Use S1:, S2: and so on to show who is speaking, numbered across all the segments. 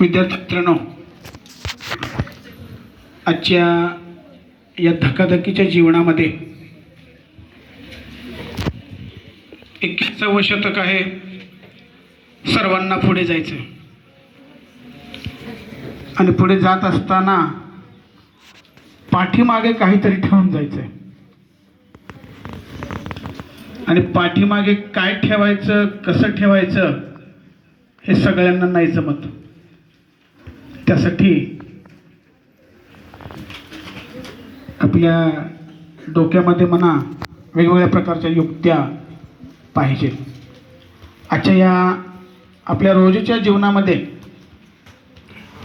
S1: विद्यार्थी मित्रांनो आजच्या या धकाधकीच्या जीवनामध्ये एकविसावं शतक आहे. सर्वांना पुढे जायचं आणि पुढे जात असताना पाठीमागे काहीतरी ठेवून जायचं आणि पाठीमागे काय ठेवायचं कसं ठेवायचं हे सगळ्यांना नाही जमत. त्यासाठी आपल्या डोक्यामध्ये म्हणा वेगवेगळ्या प्रकारच्या युक्त्या पाहिजेत. आजच्या या आपल्या रोजच्या जीवनामध्ये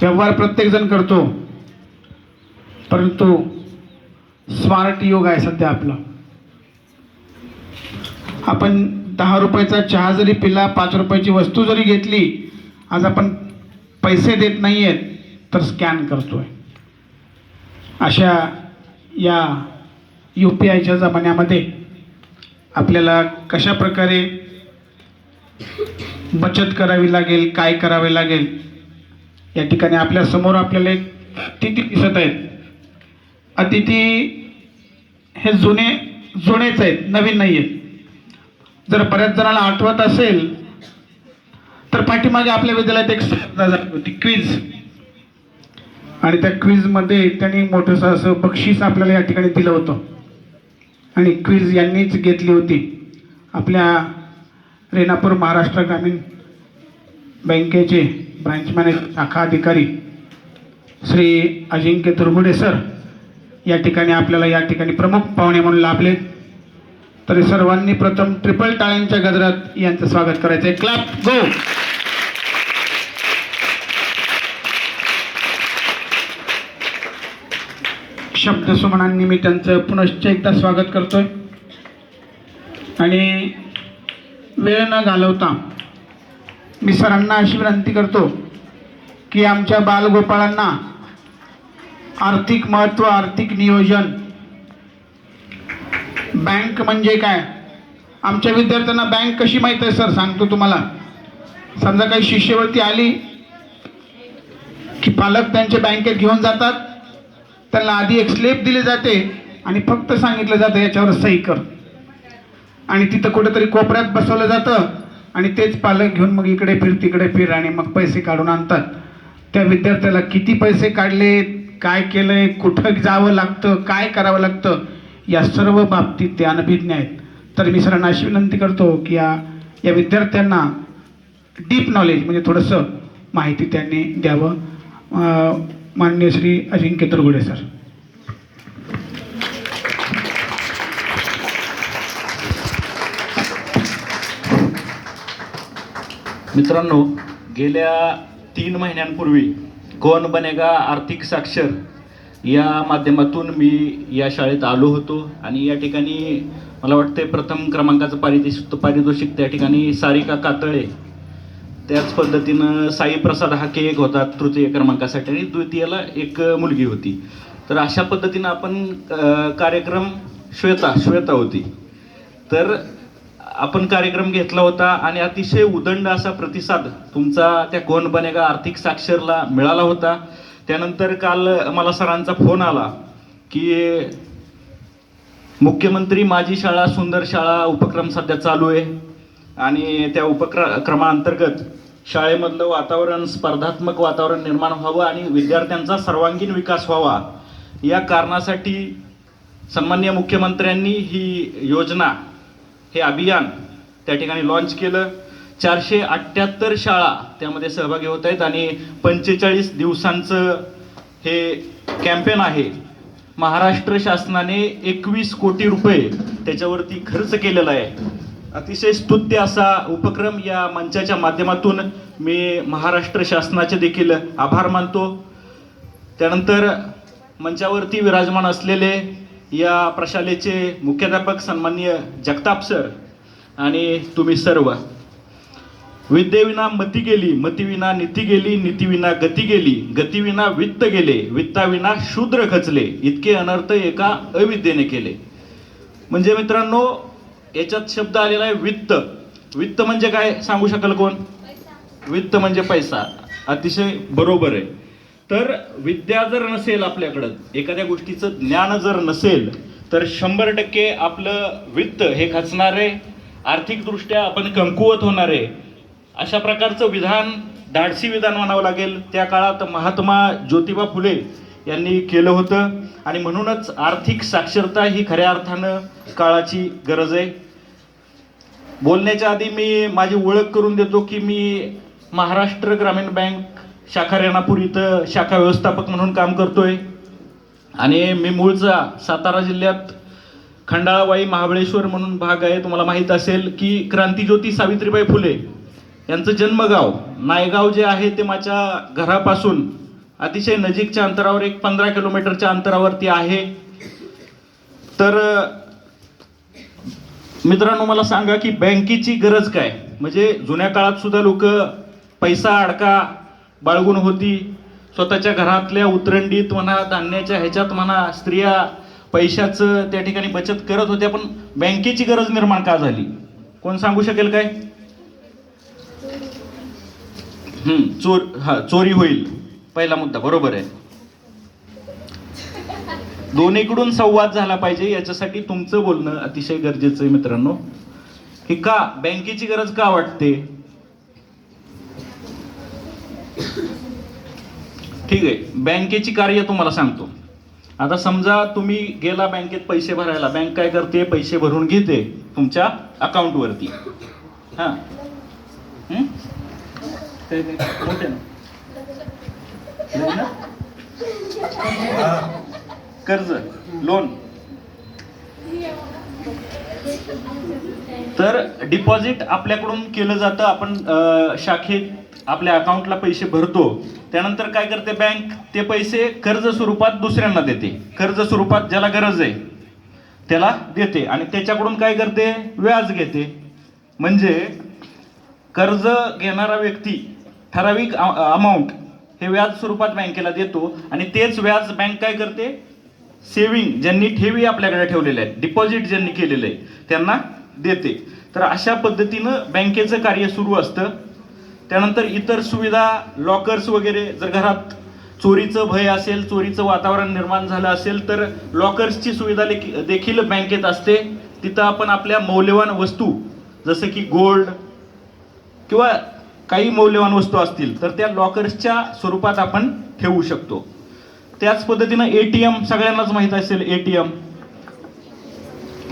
S1: व्यवहार प्रत्येकजण करतो परंतु स्मार्ट योग आहे सध्या आपला. आपण दहा रुपयाचा चहा जरी पिला पाच रुपयाची वस्तू जरी घेतली आज आपण पैसे देत नाही आहेत तर स्कॅन करतो आहे अशा या यू पी आयच्या जमान्यामध्ये आपल्याला कशा प्रकारे बचत करावी लागेल काय करावे लागेल या ठिकाणी आपल्यासमोर आपल्याला एक अतिथी दिसत आहेत. अतिथी हे जुने जुनेच आहेत नवीन नाही आहेत जर बऱ्याच जणाला आठवत असेल तर पाठीमागे आपल्या विद्यालयात एक स्पर्धा झाली होती क्विज. आणि त्या क्विजमध्ये त्यांनी मोठंसं असं बक्षीस आपल्याला या ठिकाणी दिलं होतं. आणि क्विज यांनीच घेतली होती. आपल्या रेणापूर महाराष्ट्र ग्रामीण बँकेचे ब्रांच मॅनेजर शाखा अधिकारी श्री अजिंक्य तुरगुडे सर या ठिकाणी आपल्याला या ठिकाणी प्रमुख पाहुणे म्हणून लाभले. तरी सर्वांनी प्रथम ट्रिपल टाळ्यांच्या गजरात यांचं स्वागत करायचं आहे क्लॅप गो शब्दसुमनांनी मी त्यांचं पुनश्च एकदा स्वागत करतोय. आणि वेळ न घालवता मी सरांना अशी विनंती करतो की आमच्या बालगोपाळांना आर्थिक महत्त्व आर्थिक नियोजन बँक म्हणजे काय? आमच्या विद्यार्थ्यांना बँक कशी माहीत आहे सर? सांगतो तुम्हाला. समजा काही शिष्यवृत्ती आली की पालक त्यांच्या बँकेत घेऊन जातात. त्यांना आधी एक स्लेप दिली जाते आणि फक्त सांगितलं जातं याच्यावर सही कर. आणि तिथं कुठेतरी कोपऱ्यात बसवलं जातं आणि तेच पालक घेऊन मग इकडे फिर तिकडे फिर आणि मग पैसे काढून आणतात. त्या विद्यार्थ्याला किती पैसे काढले काय केलंय कुठं जावं लागतं काय करावं लागतं या सर्व बाबतीत ते अनभिज्ञ आहेत. तर मी सरांना अशी विनंती करतो की या या विद्यार्थ्यांना डीप नॉलेज म्हणजे थोडंसं माहिती त्यांनी द्यावं. मान्य माननीय श्री अजिंक्य तरगुडे सर.
S2: मित्रांनो गेल्या तीन महिन्यांपूर्वी कोण बनेगा आर्थिक साक्षर या माध्यमातून मी या शाळेत आलो होतो आणि या ठिकाणी मला वाटते प्रथम क्रमांकाचं पारितोषिक पारितोषिक त्या ठिकाणी सारिका कातळे त्याच पद्धतीनं साई प्रसाद हाके एक होता तृतीय क्रमांकासाठी आणि द्वितीयला एक मुलगी होती. तर अशा पद्धतीनं आपण कार्यक्रम श्वेता श्वेता होती. तर आपण कार्यक्रम घेतला होता आणि अतिशय उदंड असा प्रतिसाद तुमचा त्या कोण बनेगा आर्थिक साक्षरला मिळाला होता. त्यानंतर काल मला सरांचा फोन आला की मुख्यमंत्री माझी शाळा सुंदर शाळा उपक्रम सध्या चालू आहे. आणि त्या उपक्र क्रमांतर्गत शाळेमधलं वातावरण स्पर्धात्मक वातावरण निर्माण व्हावं आणि विद्यार्थ्यांचा सर्वांगीण विकास व्हावा या कारणासाठी सन्मान्य मुख्यमंत्र्यांनी ही योजना हे अभियान त्या ठिकाणी लॉन्च केलं. चारशे अठ्ठ्याहत्तर शाळा त्यामध्ये सहभागी होत आहेत आणि पंचेचाळीस दिवसांचं हे कॅम्पेन आहे. महाराष्ट्र शासनाने एकवीस कोटी रुपये त्याच्यावरती खर्च केलेला आहे. अतिशय स्तुत्य असा उपक्रम या मंचाच्या माध्यमातून मी महाराष्ट्र शासनाचे देखील आभार मानतो. त्यानंतर मंचावरती विराजमान असलेले या प्रशालेचे मुख्याध्यापक सन्माननीय जगताप सर आणि तुम्ही सर्व. विद्येविना मती गेली मतीविना नीती गेली नीतीविना गती गेली गतीविना वित्त गेले वित्ताविना शूद्र खचले इतके अनर्थ एका अविद्येने केले. म्हणजे मित्रांनो याच्यात शब्द आलेला आहे वित्त. वित्त म्हणजे काय? सांगू शकाल कोण? वित्त म्हणजे पैसा. अतिशय बरोबर आहे. तर विद्या जर नसेल आपल्याकडं एखाद्या गोष्टीचं ज्ञान जर नसेल तर शंभर टक्के आपलं वित्त हे खचणार आहे. आर्थिकदृष्ट्या आपण कमकुवत होणार आहे. अशा प्रकारचं विधान धाडसी विधान म्हणावं लागेल. त्या काळात महात्मा ज्योतिबा फुले यांनी केलं होतं. आणि म्हणूनच आर्थिक साक्षरता ही खऱ्या अर्थानं काळाची गरज आहे. बोलण्याच्या आधी मी माझी ओळख करून देतो की मी महाराष्ट्र ग्रामीण बँक शाखा रेणापूर इथं शाखा व्यवस्थापक म्हणून काम करतोय. आणि मी मूळचा सातारा जिल्ह्यात खंडाळावाई महाबळेश्वर म्हणून भाग आहे. तुम्हाला माहीत असेल की क्रांतीज्योती सावित्रीबाई फुले यांचं जन्मगाव नायगाव जे आहे ते माझ्या घरापासून अतिशय नजीकच्या अंतरावर एक पंधरा किलोमीटरच्या अंतरावरती आहे. तर मित्रांनो मला सांगा की बँकेची गरज काय? म्हणजे जुन्या काळात सुद्धा लोक पैसा अडका बाळगून होती. स्वतःच्या घरातल्या उतरंडीत म्हणा धान्याच्या ह्याच्यात म्हणा स्त्रिया पैशाचं त्या ठिकाणी बचत करत होत्या पण बँकेची गरज निर्माण का झाली? कोण सांगू शकेल काय? चोर हा चोरी होईल. पहिला मुद्दा बरोबर आहे. दोन्हीकडून संवाद झाला पाहिजे याच्यासाठी तुमचं बोलणं अतिशय गरजेचं आहे मित्रांनो. की का बँकेची गरज का वाटते? ठीक आहे बँकेची कार्य तुम्हाला सांगतो. आता समजा तुम्ही गेला बँकेत पैसे भरायला बँक काय करते? पैसे भरून घेते तुमच्या अकाउंटवरती हा हं? काय काय मोठे ना लग्न? कर्ज लोन तर डिपॉझिट आपल्याकडून केलं जातं. आपण शाखेत आपल्या अकाउंटला पैसे भरतो. त्यानंतर काय करते बँक ते पैसे कर्ज स्वरूपात दुसऱ्यांना देते. कर्ज स्वरूपात ज्याला गरज आहे त्याला देते. आणि त्याच्याकडून काय करते? व्याज घेते. म्हणजे कर्ज घेणारा व्यक्ती ठराविक अमाऊंट हे व्याज स्वरूपात बँकेला देतो आणि तेच व्याज बँक काय करते? सेविंग ज्यांनी ठेवी आपल्याकडे ठेवलेल्या आहेत डिपॉझिट ज्यांनी केलेलं आहे त्यांना देते. तर अशा पद्धतीनं बँकेचं कार्य सुरू असतं. त्यानंतर इतर सुविधा लॉकर्स वगैरे जर घरात चोरीचं भय असेल चोरीचं वातावरण निर्माण झालं असेल तर लॉकर्सची सुविधा लेखी- देखील बँकेत असते. तिथं आपण आपल्या मौल्यवान वस्तू जसं की गोल्ड किंवा काही मौल्यवान वस्तू असतील तर त्या लॉकर्सच्या स्वरूपात आपण ठेवू शकतो. त्याच पद्धतीनं ए टी एम सगळ्यांनाच माहीत असेल A T M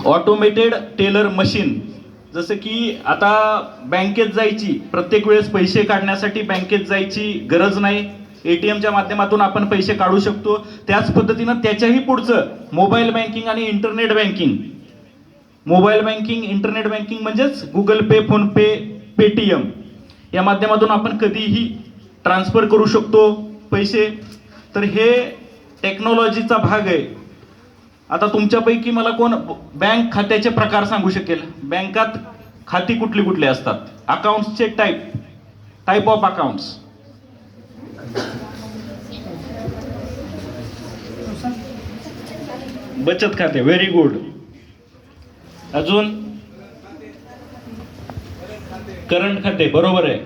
S2: automated teller machine जसं की आता बँकेत जायची प्रत्येक वेळेस पैसे काढण्यासाठी बँकेत जायची गरज नाही. ए टी एमच्या माध्यमातून आपण पैसे काढू शकतो. त्याच पद्धतीनं त्याच्याही पुढचं मोबाईल बँकिंग आणि internet banking mobile banking internet banking म्हणजेच गुगल पे फोनपे पेटीएम या माध्यमातून आपण कधीही ट्रान्सफर करू शकतो पैसे. तर हे टेक्नॉलॉजीचा भाग आहे. आता तुमच्यापैकी मला कोण बँक खात्याचे प्रकार सांगू शकेल? बँकात खाती कुठली कुठली असतात? अकाउंट्सचे टाईप टाईप ऑफ अकाउंट्स बचत खाते. व्हेरी गुड अजून करंट खाते बरोबर आहे.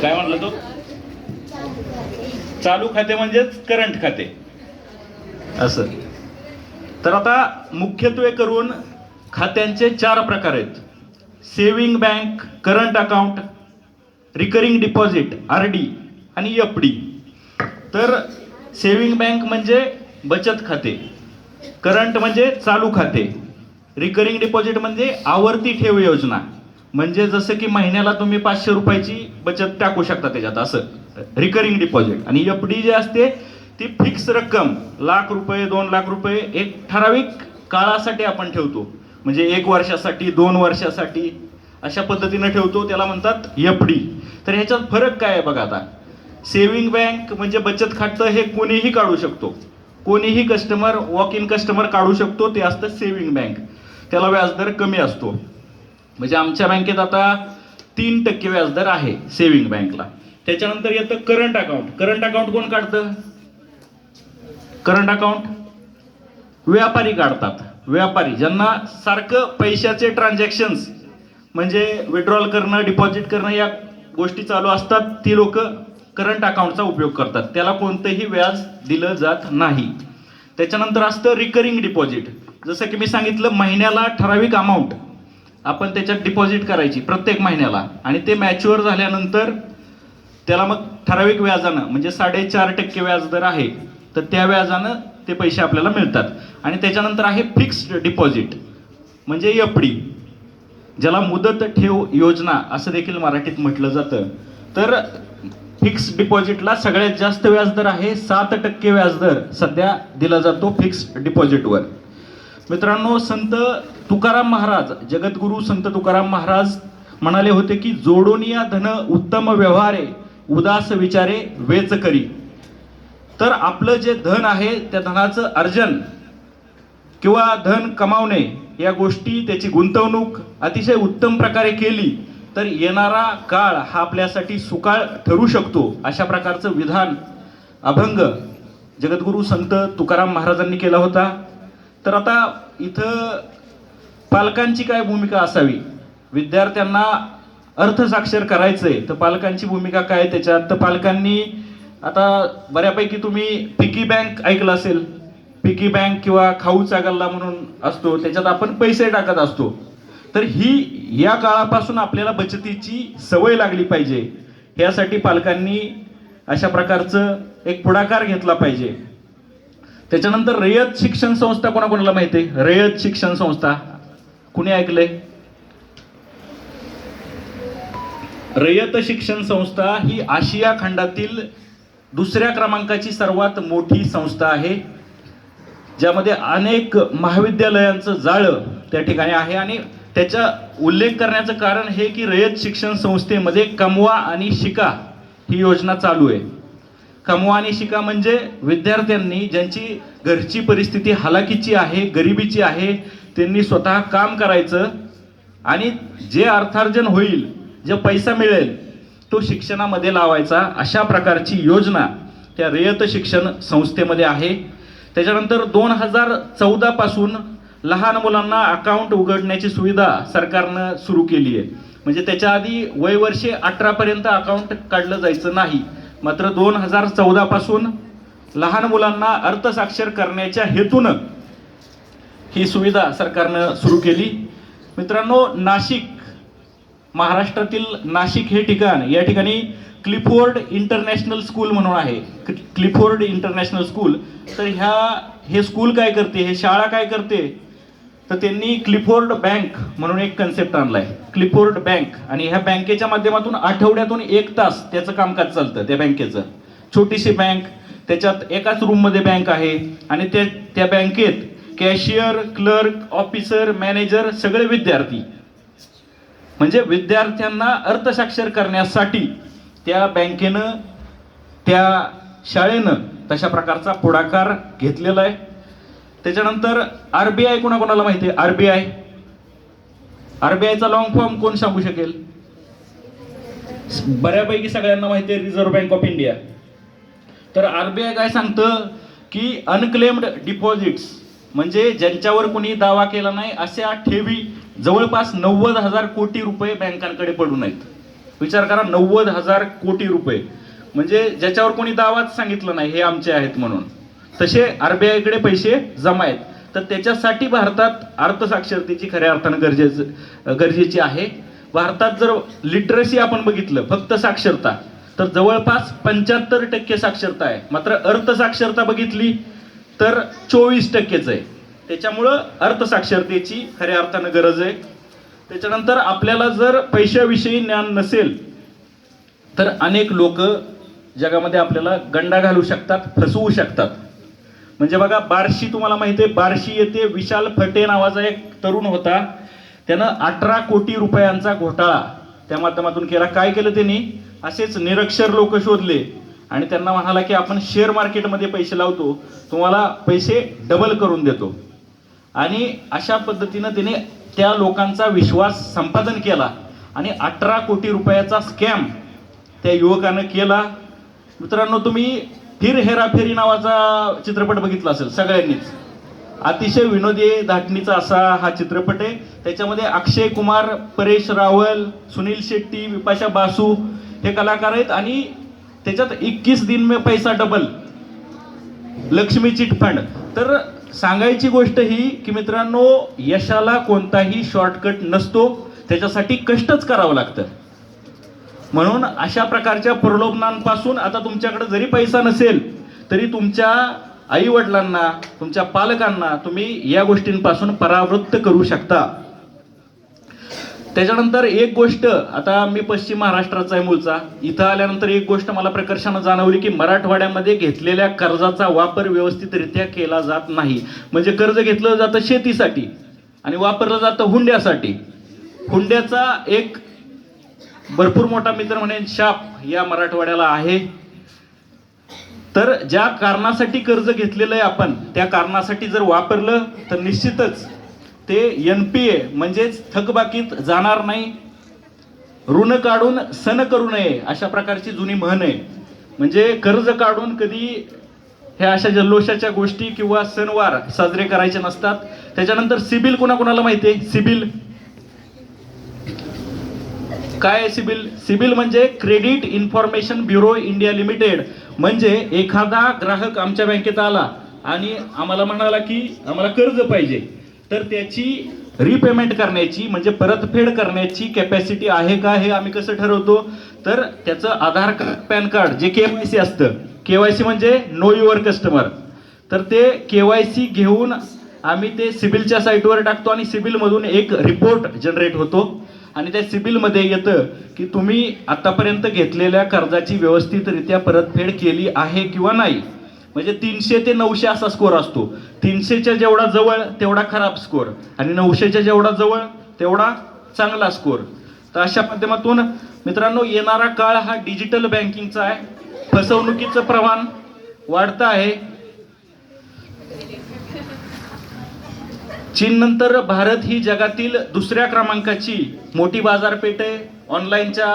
S2: काय म्हणला तो? चालू खाते म्हणजेच करंट खाते. असं. तर आता मुख्यत्वे करून खात्यांचे चार प्रकार आहेत. Saving bank current account recurring deposit R D आणि एफ डी. तर सेव्हिंग बँक म्हणजे बचत खाते. करंट म्हणजे चालू खाते. रिकरिंग डिपॉझिट म्हणजे आवर्ती ठेव योजना. म्हणजे जसं की महिन्याला तुम्ही पाचशे रुपयाची बचत टाकू शकता त्याच्यात असं. रिकरिंग डिपॉझिट आणि एफ डी जे असते ती फिक्स रक्कम लाख रुपये दोन लाख रुपये एक ठराविक काळासाठी आपण ठेवतो. म्हणजे एक वर्षासाठी दोन वर्षासाठी अशा पद्धतीनं ठेवतो त्याला म्हणतात एफ डी तर ह्याच्यात फरक काय आहे बघा आता? सेव्हिंग बँक म्हणजे बचत खातं हे कोणीही काढू शकतो. कोणीही कस्टमर वॉक इन कस्टमर काढू शकतो ते असतं सेव्हिंग बँक त्याला व्याजदर कमी असतो. म्हणजे आमच्या बँकेत आता तीन टक्के व्याजदर आहे सेविंग बँकला त्याच्यानंतर येतं करंट अकाउंट करंट अकाउंट कोण काढतं? करंट अकाउंट व्यापारी काढतात. व्यापारी ज्यांना सारखं पैशाचे ट्रान्झॅक्शन्स म्हणजे विड्रॉल करणं डिपॉझिट करणं या गोष्टी चालू असतात ती लोक करंट अकाउंटचा उपयोग करतात. त्याला कोणतंही व्याज दिलं जात नाही. त्याच्यानंतर असतं रिकरिंग डिपॉझिट जसं की मी सांगितलं महिन्याला ठराविक अमाऊंट आपण त्याच्यात डिपॉझिट करायची प्रत्येक महिन्याला. आणि ते मॅच्युअर झाल्यानंतर त्याला मग ठराविक व्याजानं म्हणजे साडेचार टक्के व्याजदर आहे तर त्या व्याजानं ते पैसे आपल्याला मिळतात. आणि त्याच्यानंतर आहे फिक्स्ड डिपॉझिट म्हणजे एफ डी ज्याला मुदत ठेव योजना असं देखील मराठीत म्हटलं जातं. तर फिक्स डिपॉझिटला सगळ्यात जास्त व्याजदर आहे सात टक्के व्याजदर सध्या दिला जातो फिक्स डिपॉझिटवर मित्रांनो संत तुकाराम महाराज जगद्गुरू संत तुकाराम महाराज म्हणाले होते की जोडोनिया धन उत्तम व्यवहारे उदास विचारे वेच करी. तर आपलं जे धन आहे त्या धनाचं अर्जन किंवा धन कमावणे या गोष्टी त्याची गुंतवणूक अतिशय उत्तम प्रकारे केली तर येणारा काळ हा आपल्यासाठी सुकाळ ठरू शकतो अशा प्रकारचं विधान अभंग जगद्गुरू संत तुकाराम महाराजांनी केला होता. तर आता इथं पालकांची काय भूमिका असावी? विद्यार्थ्यांना अर्थसाक्षर करायचंय तर पालकांची भूमिका काय त्याच्यात? तर पालकांनी आता बऱ्यापैकी तुम्ही पिकी बँक ऐकलं असेल. पिकी बँक किंवा खाऊचा गल्ला म्हणून असतो त्याच्यात आपण पैसे टाकत असतो. तर ही या काळापासून आपल्याला बचतीची सवय लागली पाहिजे. यासाठी पालकांनी अशा प्रकारचं एक पुढाकार घेतला पाहिजे. त्याच्यानंतर रयत शिक्षण संस्था कोणाकोणाला माहिती आहे? रयत शिक्षण संस्था. कुणी ऐकलंय? रयत शिक्षण संस्था ही आशिया खंडातील दुसऱ्या क्रमांकाची सर्वात मोठी संस्था आहे. ज्यामध्ये अनेक महाविद्यालयांचं जाळं त्या ठिकाणी आहे आणि त्याचा उल्लेख करण्याचं कारण हे की रयत शिक्षण संस्थेमध्ये कमवा आणि शिका ही योजना चालू आहे. कमवा आणि शिका म्हणजे विद्यार्थ्यांनी ज्यांची घरची परिस्थिती हलाखीची आहे गरिबीची आहे त्यांनी स्वतः काम करायचं आणि जे अर्थार्जन होईल जे पैसा मिळेल तो शिक्षणामध्ये लावायचा. अशा प्रकारची योजना त्या रयत शिक्षण संस्थेमध्ये आहे. त्याच्यानंतर दोन हजार चौदापासून लहान मुलांना अकाउंट उघडण्याची सुविधा सरकारनं सुरू केली आहे म्हणजे त्याच्या आधी वय वर्षे अकाउंट काढलं जायचं नाही. मात्र दोन हजार चौदा पासून लहान मुलांना अर्थसाक्षर करण्याच्या हेतूनं ही सुविधा सरकारनं सुरू केली. मित्रांनो नाशिक महाराष्ट्रातील नाशिक हे ठिकाण या ठिकाणी क्लिफोर्ड इंटरनॅशनल स्कूल म्हणून आहे. Clifford international school. तर ह्या हे स्कूल काय करते? हे शाळा काय करते? तर त्यांनी क्लिफोर्ड बँक म्हणून एक कन्सेप्ट आणलाय. Clifford bank. आणि ह्या बँकेच्या माध्यमातून आठवड्यातून एक तास त्याचं कामकाज चालतं त्या बँकेचं. छोटीशी बँक त्याच्यात एकाच रूममध्ये बँक आहे. आणि त्या त्या बँकेत कॅशियर क्लर्क ऑफिसर मॅनेजर सगळे विद्यार्थी. म्हणजे विद्यार्थ्यांना अर्थसाक्षर करण्यासाठी त्या बँकेनं त्या शाळेनं तशा प्रकारचा पुढाकार घेतलेला आहे. त्याच्यानंतर आरबीआय कोणाकोणाला माहिती आहे आरबीआय आरबीआयचा लॉंग फॉर्म कोण सांगू शकेल? बऱ्यापैकी सगळ्यांना माहिती आहे रिझर्व्ह बँक ऑफ इंडिया तर आरबीआय काय सांगतं? की अनक्लेम्ड डिपॉझिट्स म्हणजे ज्यांच्यावर कोणी दावा केला नाही अशा ठेवी जवळपास नव्वद हजार कोटी रुपये बँकांकडे पडून आहेत विचार करा नव्वद हजार कोटी रुपये. म्हणजे ज्याच्यावर कोणी दावाच सांगितलं नाही हे आमचे आहेत म्हणून. तसे आरबीआयकडे पैसे जमा आहेत. तर त्याच्यासाठी भारतात अर्थसाक्षरतेची खऱ्या अर्थानं गरजेचं गरजेची आहे. भारतात जर लिटरसी आपण बघितलं फक्त साक्षरता तर जवळपास पंच्याहत्तर टक्के साक्षरता आहे. मात्र अर्थसाक्षरता बघितली तर चोवीस टक्केच आहे. त्याच्यामुळं अर्थसाक्षरतेची खऱ्या अर्थानं गरज आहे. त्याच्यानंतर आपल्याला जर पैशाविषयी ज्ञान नसेल तर अनेक लोक जगामध्ये आपल्याला गंडा घालू शकतात फसवू शकतात. म्हणजे बघा बार्शी तुम्हाला माहिती आहे बार्शी येथे विशाल फटे नावाचा एक तरुण होता. त्यानं अठरा कोटी रुपयांचा घोटाळा त्या माध्यमातून केला. काय केलं त्यांनी? असेच निरक्षर लोक शोधले. आणि त्यांना म्हणाला की आपण शेअर मार्केटमध्ये पैसे लावतो तुम्हाला पैसे डबल करून देतो. आणि अशा पद्धतीनं त्याने त्या लोकांचा विश्वास संपादन केला. आणि अठरा कोटी रुपयाचा स्कॅम त्या युवकानं केला. मित्रांनो तुम्ही फिर हेराफेरी नावाचा चित्रपट बघितला असेल सगळ्यांनीच. अतिशय विनोदी धाटणीचा असा हा चित्रपट आहे. त्याच्यामध्ये अक्षय कुमार परेश रावल सुनील शेट्टी विपाशा बासू हे कलाकार आहेत आणि त्याच्यात एकवीस दिन मे पैसा डबल लक्ष्मी चिटफंड तर सांगायची गोष्ट ही की मित्रांनो यशाला कोणताही शॉर्टकट नसतो. त्याच्यासाठी कष्टच करावं लागतं. म्हणून अशा प्रकारच्या प्रलोभनांपासून आता तुमच्याकडे जरी पैसा नसेल तरी तुमच्या आई वडिलांना तुमच्या पालकांना तुम्ही या गोष्टींपासून परावृत्त करू शकता. त्याच्यानंतर एक गोष्ट आता मी पश्चिम महाराष्ट्राचा आहे मूळचा. इथं आल्यानंतर एक गोष्ट मला प्रकर्षानं जाणवली की मराठवाड्यामध्ये घेतलेल्या कर्जाचा वापर व्यवस्थितरित्या केला जात नाही. म्हणजे कर्ज घेतलं जातं शेतीसाठी आणि वापरलं जातं हुंड्यासाठी. हुंड्याचा एक भरपूर मोठा मित्र म्हणेन शाप या मराठवाड्याला आहे. तर ज्या कारणासाठी कर्ज घेतलेलं आहे आपण त्या कारणासाठी जर वापरलं तर निश्चितच ते एन पी ए म्हणजेच थकबाकीत जाणार नाही. ऋण काढून सण करू नये अशा प्रकारची जुनी म्हण आहे. म्हणजे कर्ज काढून कधी ह्या अशा जल्लोषाच्या गोष्टी किंवा सणवार साजरे करायचे नसतात. त्याच्यानंतर सिबिल कोणाकोणाला माहिती आहे? सिबिल. काय सिबिल? सिबिल म्हणजे Credit Information Bureau India Limited. म्हणजे एखादा ग्राहक आमच्या बँकेत आला आणि आम्हाला म्हणाला की आम्हाला कर्ज पाहिजे तर त्याची रिपेमेंट करण्याची म्हणजे परतफेड करण्याची कॅपॅसिटी आहे का हे आम्ही कसं ठरवतो? तर त्याचं आधार कार्ड पॅन कार्ड जे के वाय सी असतं. के वाय सी म्हणजे नो युअर कस्टमर तर ते के वाय सी घेऊन आम्ही ते सिबिलच्या साईटवर टाकतो आणि सिबिलमधून एक रिपोर्ट जनरेट होतो. आणि त्या सिबिलमध्ये येतं की तुम्ही आतापर्यंत घेतलेल्या कर्जाची व्यवस्थितरित्या परतफेड केली आहे किंवा नाही. म्हणजे तीनशे ते नऊशे असा स्कोअर असतो. तीनशेच्या जेवढा जवळ तेवढा खराब स्कोअर आणि नऊशेच्या जेवढा जवळ तेवढा चांगला स्कोअर तर अशा माध्यमातून मित्रांनो येणारा काळ हा डिजिटल बँकिंगचा आहे. फसवणुकीचं प्रमाण वाढतं आहे. चीननंतर भारत ही जगातील दुसऱ्या क्रमांकाची मोठी बाजारपेठ आहे. ऑनलाईनच्या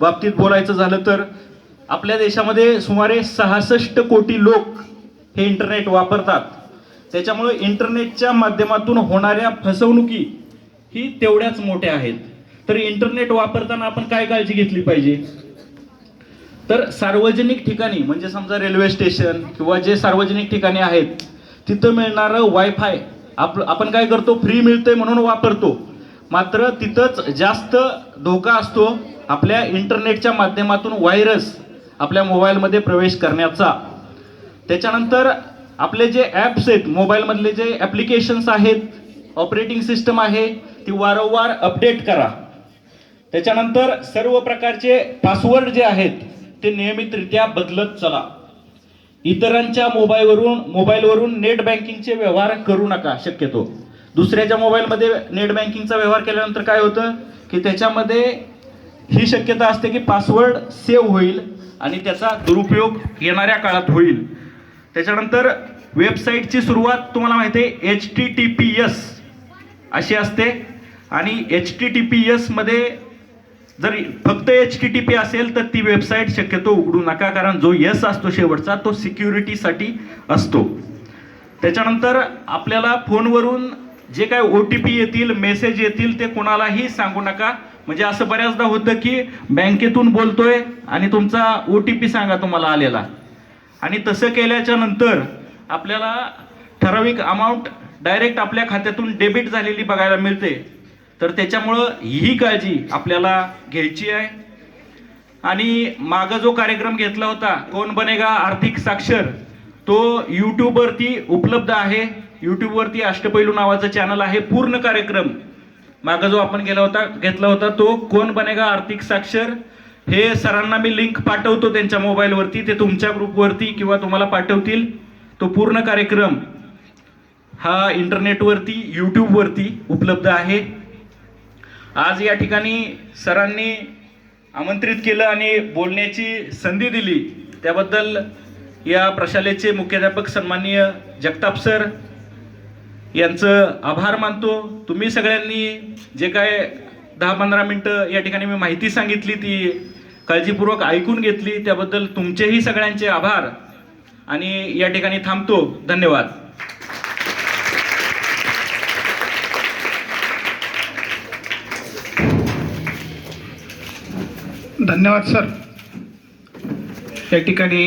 S2: बाबतीत बोलायचं झालं तर आपल्या देशामध्ये सुमारे सहासष्ट कोटी लोक हे इंटरनेट वापरतात. त्याच्यामुळे इंटरनेटच्या माध्यमातून होणाऱ्या फसवणुकी ही तेवढ्याच मोठ्या आहेत. तर इंटरनेट वापरताना आपण काय काळजी घेतली पाहिजे? तर सार्वजनिक ठिकाणी म्हणजे समजा रेल्वे स्टेशन किंवा जे सार्वजनिक ठिकाणी आहेत तिथं मिळणारं वायफाय आप आपण काय करतो? फ्री मिळतंय म्हणून वापरतो. मात्र तिथंच जास्त धोका असतो आपल्या इंटरनेटच्या माध्यमातून व्हायरस आपल्या मोबाईलमध्ये प्रवेश करण्याचा. त्याच्यानंतर आपले जे ॲप्स आहेत मोबाईलमधले जे ॲप्लिकेशन्स आहेत ऑपरेटिंग सिस्टम आहे ती वारंवार अपडेट करा. त्याच्यानंतर सर्व प्रकारचे पासवर्ड जे आहेत ते नियमितरित्या बदलत चला. इतरांच्या मोबाईलवरून मोबाईलवरून नेट बँकिंगचे व्यवहार करू नका शक्यतो. दुसऱ्याच्या मोबाईलमध्ये नेट बँकिंगचा व्यवहार केल्यानंतर काय होतं? की त्याच्यामध्ये ही शक्यता असते की पासवर्ड सेव्ह होईल आणि त्याचा दुरुपयोग येणाऱ्या काळात होईल. त्याच्यानंतर वेबसाईटची सुरुवात तुम्हाला माहिती आहे H T T P S अशी असते. आणि एच टी टी पी एसमध्ये जर फक्त एच टी टी पी असेल तर ती वेबसाईट शक्यतो उघडू नका कारण जो यस असतो शेवटचा तो सिक्युरिटीसाठी असतो. त्याच्यानंतर आपल्याला फोनवरून जे काय ओ टी पी येतील मेसेज येतील ते कोणालाही सांगू नका. म्हणजे असं बऱ्याचदा होतं की बँकेतून बोलतोय आणि तुमचा ओ टी पी सांगा तुम्हाला आलेला. आणि तसं केल्याच्यानंतर आपल्याला ठराविक अमाऊंट डायरेक्ट आपल्या खात्यातून डेबिट झालेली बघायला मिळते. तर त्याच्यामुळं ही काळजी आपल्याला घ्यायची आहे. आणि मागं जो कार्यक्रम घेतला होता कोण बनेगा आर्थिक साक्षर तो यूट्यूबवरती उपलब्ध आहे. यूट्यूबवरती अष्टपैलू नावाचं चॅनल आहे पूर्ण कार्यक्रम मागं जो आपण गेला होता घेतला होता तो कोण बनेगा आर्थिक साक्षर हे सरांना मी लिंक पाठवतो त्यांच्या मोबाईलवरती ते तुमच्या ग्रुपवरती किंवा तुम्हाला पाठवतील. तो पूर्ण कार्यक्रम हा इंटरनेटवरती यूट्यूबवरती उपलब्ध आहे. आज या ठिकाणी सरांनी आमंत्रित केलं आणि बोलण्याची संधी दिली. त्याबद्दल या प्रशालेचे मुख्याध्यापक सन्माननीय जगताप सर यांचं आभार मानतो. तुम्ही सगळ्यांनी जे काय दहा पंधरा मिनटं या ठिकाणी मी माहिती सांगितली ती काळजीपूर्वक ऐकून घेतली. त्याबद्दल तुमचेही सगळ्यांचे आभार. आणि या ठिकाणी थांबतो. धन्यवाद.
S1: धन्यवाद सर. या ठिकाणी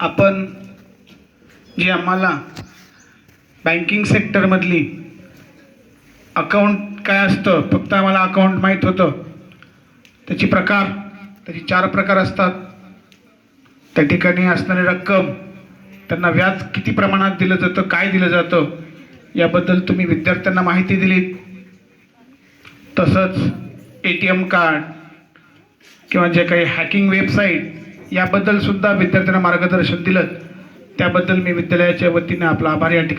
S1: आपण जी आम्हाला बँकिंग सेक्टरमधली अकाउंट काय असतं फक्त आम्हाला अकाउंट माहीत होतं. त्याची प्रकार त्याचे चार प्रकार असतात. त्या ठिकाणी असणारी रक्कम त्यांना व्याज किती प्रमाणात दिलं जातं काय दिलं जातं याबद्दल तुम्ही विद्यार्थ्यांना माहिती दिलीत. तसंच ए टी एम कार्ड किंवा जे काही हॅकिंग वेबसाईट याबद्दलसुद्धा विद्यार्थ्यांना मार्गदर्शन दिलं त्याबद्दल मी विद्यालयाच्या वतीनं आपला आभार या ठिकाणी